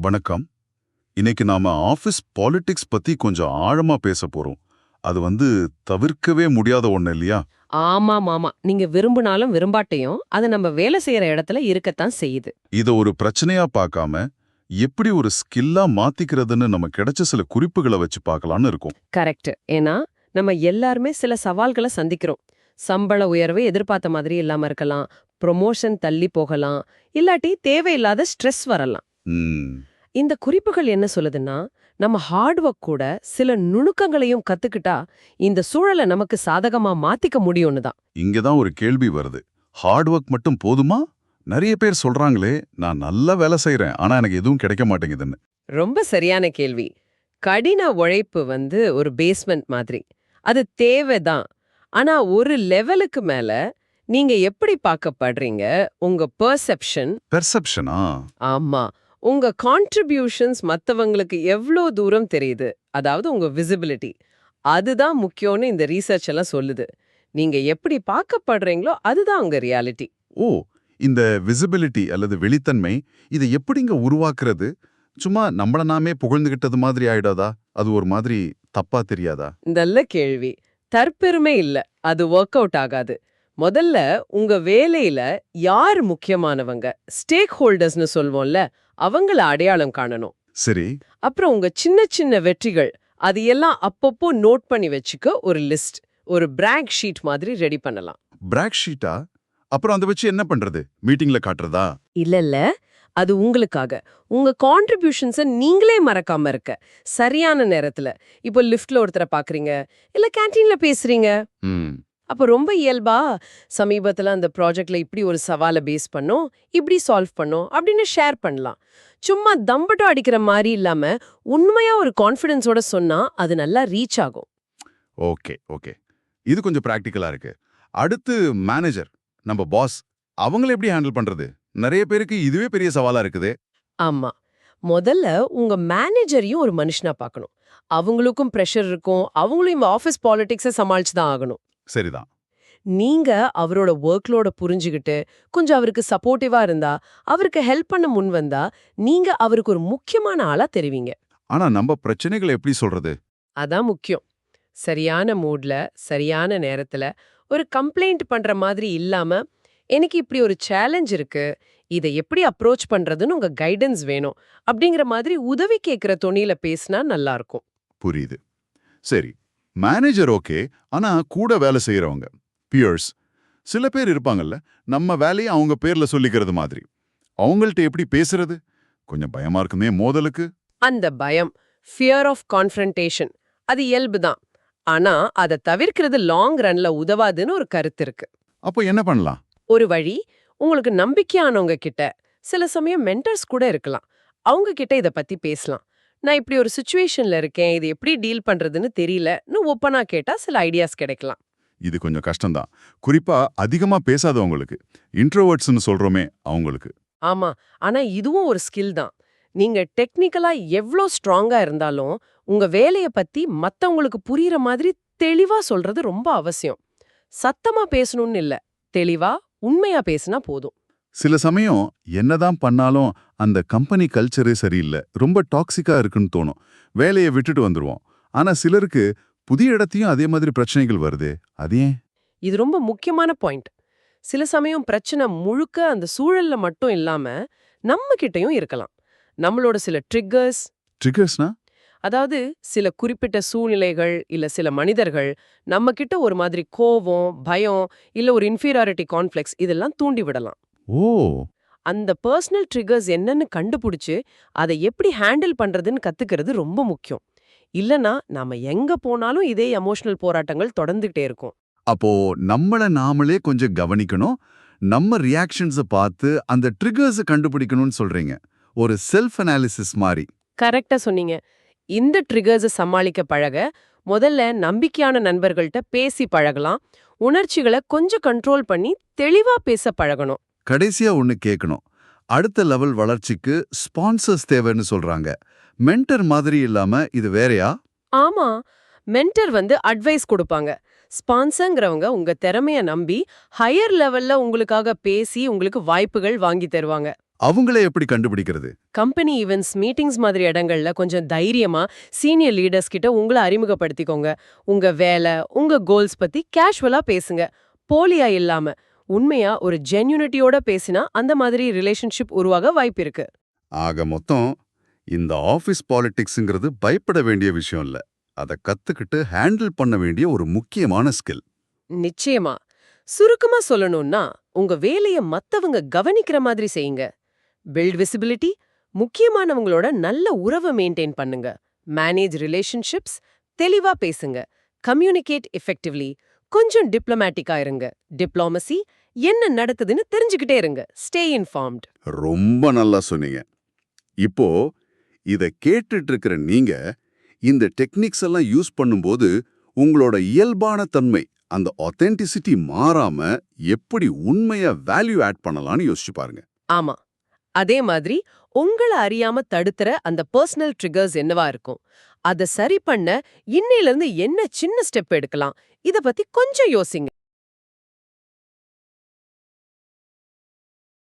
வணக்கம். இன்னைக்கு நாம ஆபீஸ் பாலிடிக்ஸ் பத்தி கொஞ்சம் ஆழமா பேச போறோம். அது வந்து தவிர்க்கவே முடியாத ஒண்ணு இல்லையா? ஆமா மாமா. நீங்க விரும்பினாலும் விரும்பாட்டையும் அது நம்ம வேலை செய்யற இடத்துல இருக்கத்தான் செய்யுது. இத ஒரு பிரச்சனையா பார்க்காம எப்படி ஒரு ஸ்கில்லா மாத்திக்கிறதுன்னு நம்ம கிடைச்ச சில குறிப்புகளை வச்சு பார்க்கலாம்னு இருக்கும். கரெக்ட். ஏன்னா நம்ம எல்லாருமே சில சவால்களை சந்திக்கிறோம். சம்பள உயர்வை எதிர்பார்த்த மாதிரி இல்லாம இருக்கலாம். ப்ரொமோஷன் தள்ளி போகலாம். இல்லாட்டி தேவையில்லாத ஸ்ட்ரெஸ் வரலாம். ம், இந்த குறிப்புகள் என்ன சொல்லுதுன்னா நம்ம ஹார்ட் ஒர்க் கூட சில நுணுக்கங்களையும் கத்துக்கிட்டா இந்த சூழலை நமக்கு சாதகமா மாத்திக்க முடியும்னு தான். இங்கதான் ஒரு கேள்வி வருது. ஹார்ட் ஒர்க் மட்டும் போதுமா? நிறைய பேர் சொல்றாங்களே நான் நல்லா வேலை செய்றேன் ஆனா எனக்கு எதுவும் கிடைக்க மாட்டேங்குதுன்னு. ரொம்ப சரியான கேள்வி. கடின உழைப்பு வந்து ஒரு பேஸ்மெண்ட் மாதிரி. அது தேவைதான். ஆனா ஒரு லெவலுக்கு மேல நீங்க எப்படி பார்க்கப்படுறீங்க? உங்க பெர்செப்ஷன் பெர்செப்ஷனா ஆமா. உங்க கான்ட்ரிபியூஷன்ஸ் மத்தவங்களுக்கு எவ்வளோ தூரம் தெரியுது? அதாவது உங்க விசிபிலிட்டி அதுதான் முக்கியம்னு இந்த ரீசர்ச் எல்லாம் சொல்லுது. நீங்க எப்படி பார்க்கப்படுறீங்களோ அதுதான் உங்க ரியாலிட்டி ஓ இந்த விசிபிலிட்டி அல்லது வெளித்தன்மை இதை எப்படிங்க உருவாக்குறது? சும்மா நம்மள நாமே புகழ்ந்துகிட்டது மாதிரி ஆயிடாதா? அது ஒரு மாதிரி தப்பா தெரியாதா? நல்ல கேள்வி. தற்பெருமை இல்ல. அது ஒர்க் அவுட் ஆகாது. முதல்ல உங்க வேலையில யார் முக்கியமானவங்க? ஸ்டேக் ஹோல்டர்ஸ்னு சொல்வோம்ல அவங்கள அடையாளம் காணணும். சரி. அப்புறம் உங்க சின்ன சின்ன வெற்றிகள் அது எல்லாம் அப்பப்போ நோட் பண்ணி வச்சுக்க ஒரு லிஸ்ட் ஒரு பிராக் ஷீட் மாதிரி ரெடி பண்ணலாம். பிராக் ஷீட்டா அப்புறம் அதை வச்சு என்ன பண்றது? மீட்டிங்ல காட்டுறதா? இல்ல இல்ல. அது உங்களுக்காக. உங்க கான்ட்ரிபியூஷன்ஸ நீங்களே மறக்காம இருக்க. சரியான நேரத்துல. இப்போ லிஃப்ட்ல ஒருத்தரை பாக்குறீங்க இல்ல கேண்டீன்ல பேசுறீங்க. அப்போ ரொம்ப இயல்பா சமீபத்துல அந்த ப்ராஜெக்ட்ல இப்படி ஒரு சவாலை பேஸ் பண்ணோம் இப்படி சால்வ் பண்ணோம் அப்படின்னு ஷேர் பண்ணலாம். சும்மா தம்பட்டம் அடிக்கிற மாதிரி இல்லாம உண்மையா ஒரு கான்ஃபிடன்ஸோட சொன்னா அது நல்லா ரீச் ஆகும். ஓகே ஓகே இது கொஞ்சம் பிராக்டிக்கலா இருக்கு. அடுத்து மேனேஜர் நம்ம பாஸ் அவங்கள எப்படி ஹேண்டில் பண்றது? நிறைய பேருக்கு இதுவே பெரிய சவாலா இருக்குது. ஆமா. முதல்ல உங்க மேனேஜரையும் ஒரு மனுஷனா பார்க்கணும். அவங்களுக்கும் ப்ரெஷர் இருக்கும் அவங்களும் இந்த ஆஃபீஸ் பாலிடிக்ஸை சமாளிச்சு தான் ஆகணும். சரிதான். நீங்க அவரோட ஒர்க்லோட புரிஞ்சுகிட்டு கொஞ்சம் அவருக்கு சப்போர்ட்டிவா இருந்தா அவருக்கு ஹெல்ப் பண்ண முன் வந்தா நீங்க அவருக்கு ஒரு முக்கியமான ஆளா தெரிவிங்க. ஆனா நம்ம பிரச்சனைகளை எப்படி சொல்றது? அதான் முக்கியம். சரியான மூட்ல சரியான நேரத்துல ஒரு கம்ப்ளைண்ட் பண்ற மாதிரி இல்லாம எனக்கு இப்படி ஒரு சேலஞ்ச் இருக்கு இதை எப்படி அப்ரோச் பண்றதுன்னு உங்க கைடன்ஸ் வேணும் அப்படிங்கிற மாதிரி உதவி கேட்கிற தொனியில பேசினா நல்லா இருக்கும். புரியுது. சரி மேனேஜர் ஓகே ஆனா கூட வேலை செய்யறவங்க பியர்ஸ் சில பேர் இருப்பாங்கல்ல நம்ம வேலையை அவங்க பேர்ல சொல்லிக்கிறது மாதிரி. அவங்கள்ட்ட எப்படி பேசுறது? கொஞ்சம் பயமா இருக்குமே மோதலுக்கு. அந்த பயம் ஃபியர் ஆஃப் கான்ஃபரன்டேஷன் அது இயல்பு தான். ஆனா அதை தவிர்க்கிறது லாங் ரன்ல உதவாதுன்னு ஒரு கருத்து இருக்கு. அப்போ என்ன பண்ணலாம்? ஒரு வழி உங்களுக்கு நம்பிக்கையானவங்க கிட்ட சில சமயம் மென்டர்ஸ் கூட இருக்கலாம். அவங்க கிட்ட இத பத்தி பேசலாம். நான் இப்படி ஒரு சுச்சுவேஷன்ல இருக்கேன் இது எப்படி டீல் பண்றதுன்னு தெரியலன்னு ஓப்பனா கேட்டா சில ஐடியாஸ் கிடைக்கலாம். இது கொஞ்சம் கஷ்டம்தான். குறிப்பா அதிகமா பேசாதவங்களுக்கு இன்ட்ரோவர்ட்ஸ்னு சொல்றோமே அவங்களுக்கு. ஆமா. ஆனா இதுவும் ஒரு ஸ்கில் தான். நீங்க டெக்னிக்கலா எவ்ளோ ஸ்ட்ராங்கா இருந்தாலும் உங்க வேலைய பத்தி மத்தவங்களுக்கு புரியுற மாதிரி தெளிவா சொல்றது ரொம்ப அவசியம். சத்தமா பேசணும்னு இல்ல. தெளிவா உண்மையா பேசினா போதும். சில சமயம் என்னதான் பண்ணாலும் அந்த கம்பெனி கல்ச்சரே சரியில்லை. ரொம்ப டாக்ஸிக்கா இருக்குன்னு தோணும். வேலையை விட்டுட்டு வந்துருவோம். ஆனா சிலருக்கு புதிய இடத்தையும் அதே மாதிரி பிரச்சனைகள் வருதே. அது ஏன்? இது ரொம்ப முக்கியமான பாயிண்ட். சில சமயம் பிரச்சனை முழுக்க அந்த சூழல்ல மட்டும் இல்லாம நம்ம கிட்டயும் இருக்கலாம். நம்மளோட சில ட்ரிக்கர்ஸ் ட்ரிகர்ஸ்னா அதாவது சில குறிப்பிட்ட சூழ்நிலைகள் இல்ல சில மனிதர்கள் நம்ம கிட்ட ஒரு மாதிரி கோவம் பயம் இல்ல ஒரு இன்ஃபீரியாரிட்டி கான்ஃப்ளெக்ஸ் இதெல்லாம் தூண்டி விடலாம். ஓ. அந்த பர்சனல் ட்ரிகர்ஸ் என்னன்னு கண்டுபிடிச்சு அதை எப்படி ஹேண்டில் பண்றதுன்னு கத்துக்கிறது ரொம்ப முக்கியம். இல்லனா நாம எங்க போனாலும் இதே எமோஷனல் போராட்டங்கள் தொடர்ந்துகிட்டே இருக்கும். அப்போ நம்மள நாமளே கொஞ்சம் கவனிக்கணும். நம்ம ரியாக்ஷன்ஸை பார்த்து அந்த ட்ரிகர்ஸை கண்டுபிடிக்கணும்னு சொல்றீங்க. ஒரு செல்ஃப் அனாலிசிஸ் மாதிரி கரெக்டா சொன்னீங்க. இந்த ட்ரிகர்ஸை சமாளிக்க பழக முதல்ல நம்பிக்கையான நண்பர்கள்ட்ட பேசி பழகலாம். உணர்ச்சிகளை கொஞ்சம் கண்ட்ரோல் பண்ணி தெளிவா பேச பழகணும். கடைசியா ஒன்னு கேட்கணும் அடுத்த லெவல் வளர்ச்சிக்கு ஸ்பான்சர்ஸ் தேவைன்னு சொல்றாங்க. மென்டர் மாதிரி இல்லாம இது வேறயா? ஆமா. மென்டர் வந்து அட்வைஸ் கொடுப்பாங்க. ஸ்பான்சர்ங்கிறவங்க உங்க திறமைய நம்பி ஹையர் லெவல்ல உங்களுக்காக பேசி உங்களுக்கு வாய்ப்புகள் வாங்கி தருவாங்க. அவங்களே எப்படி கண்டுபிடிக்கிறது? கம்பெனி ஈவெண்ட்ஸ் மீட்டிங்ஸ் மாதிரி இடங்கள்ல கொஞ்சம் தைரியமா சீனியர் லீடர்ஸ் கிட்ட உங்களை அறிமுகப்படுத்திக்கோங்க. உங்க வேலை உங்க கோல்ஸ் பத்தி கேஷுவலா பேசுங்க. போலியா இல்லாம. உண்மையா ஒரு ஜென்யூனிட்டியோட பேசினா அந்த மாதிரி ரிலேஷன்ஷிப் உருவாக வாய்ப்பு இருக்கு. ஆக மொத்தம் இந்த ஆபீஸ் பாலிடிக்ஸ்ங்கிறது பயப்பட வேண்டிய விஷயம் இல்ல. அதை கத்துக்கிட்டு ஹேண்டில் பண்ண வேண்டிய ஒரு முக்கியமான ஸ்கில் நிச்சயமா. சுருக்கமா சொல்லணும்னா உங்க வேலைய மத்தவங்க கவனிக்கிற மாதிரி செய்யுங்க. பில்ட் விசிபிலிட்டி முக்கியமானவங்களோட நல்ல உறவை மெயின்டைன் பண்ணுங்க. மேனேஜ் ரிலேஷன்ஷிப்ஸ் தெளிவா பேசுங்க. கம்யூனிகேட் எஃபெக்டிவ்லி கொஞ்சம் டிப்ளமேட்டிக்கா இருங்க. டிப்ளாமசி என்ன நடக்குதுன்னு தெரிஞ்சுக்கிட்டே இருங்க. ஸ்டே இன்ஃபார்ம்ட் ரொம்ப நல்லா சொன்னீங்க. இப்போ இத கேட்டுட்டு இருக்கிற நீங்க இந்த டெக்னிக்ஸ் எல்லாம் யூஸ் பண்ணும்போது உங்களோட இயல்பான தன்மை அந்த ஒத்தென்டிசிட்டி மாறாம எப்படி உண்மையா வேல்யூ ஆட் பண்ணலாம்னு யோசிச்சு பாருங்க. ஆமா. அதே மாதிரி உங்கள அறியாம தடுத்துற அந்த பர்சனல் ட்ரிகர்ஸ் என்னவா இருக்கும்? அத சரி பண்ண இன்னையிலிருந்து என்ன சின்ன ஸ்டெப் எடுக்கலாம்? இத பத்தி கொஞ்சம் யோசிங்க.